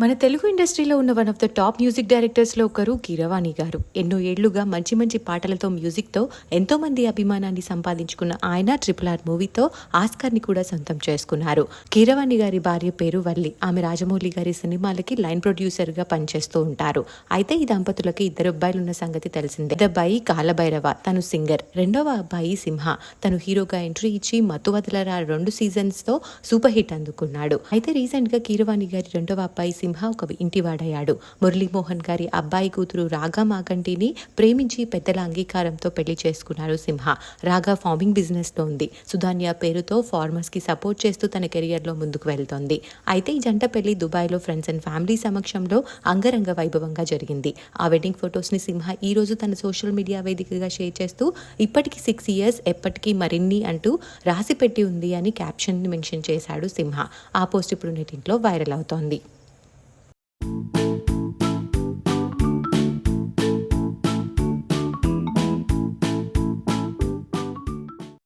మన తెలుగు ఇండస్ట్రీలో ఉన్న one of the top music డైరెక్టర్స్లో ఒకరు కీరవాణి గారు. ఎన్నో ఏళ్ళుగా మంచి మంచి పాటలతో మ్యూజిక్తో ఎంతోమంది అభిమానాన్ని సంపాదించుకున్న ఆయన ట్రిపుల్ ఆర్ మూవీతో ఆస్కార్ని కూడా సొంతం చేసుకున్నారు. కీరవాణి గారి భార్య పేరు వల్లి. ఆమె రాజమౌళి గారి సినిమాలకి లైన్ ప్రొడ్యూసర్గా పనిచేస్తూ ఉంటారు. అయితే ఈ దంపతులకి ఇద్దరు అబ్బాయిలు ఉన్న సంగతి తెలిసిందే. అబ్బాయి కాలభైరవ తను సింగర్. రెండవ అబ్బాయి సింహ. తను హీరోగా ఎంట్రీ ఇచ్చి మతువదలరా రెండు సీజన్స్తో సూపర్ హిట్ అందుకున్నాడు. అయితే రీసెంట్గా కీరవాణి గారి రెండవ అబ్బాయి సింహ ఒక ఇంటివాడయ్యాడు. మురళీమోహన్ గారి అబ్బాయి కూతురు రాగా మాగంటిని ప్రేమించి పెద్దల అంగీకారంతో పెళ్ళి చేసుకున్నారు సింహ. రాగా ఫార్మింగ్ బిజినెస్లో ఉంది. సుధాన్య పేరుతో ఫార్మర్స్కి సపోర్ట్ చేస్తూ తన కెరియర్లో ముందుకు వెళ్తోంది. అయితే ఈ జంట పెళ్ళి దుబాయ్లో ఫ్రెండ్స్ అండ్ ఫ్యామిలీ సమక్షంలో అంగరంగ వైభవంగా జరిగింది. ఆ వెడ్డింగ్ ఫొటోస్ని సింహ ఈ రోజు తన సోషల్ మీడియా వేదికగా షేర్ చేస్తూ ఇప్పటికి సిక్స్ ఇయర్స్ ఎప్పటికీ మరిన్ని అంటూ రాసి పెట్టి ఉంది అని క్యాప్షన్ మెన్షన్ చేశాడు సింహ. ఆ పోస్ట్ ఇప్పుడు నెటింట్లో వైరల్ అవుతోంది.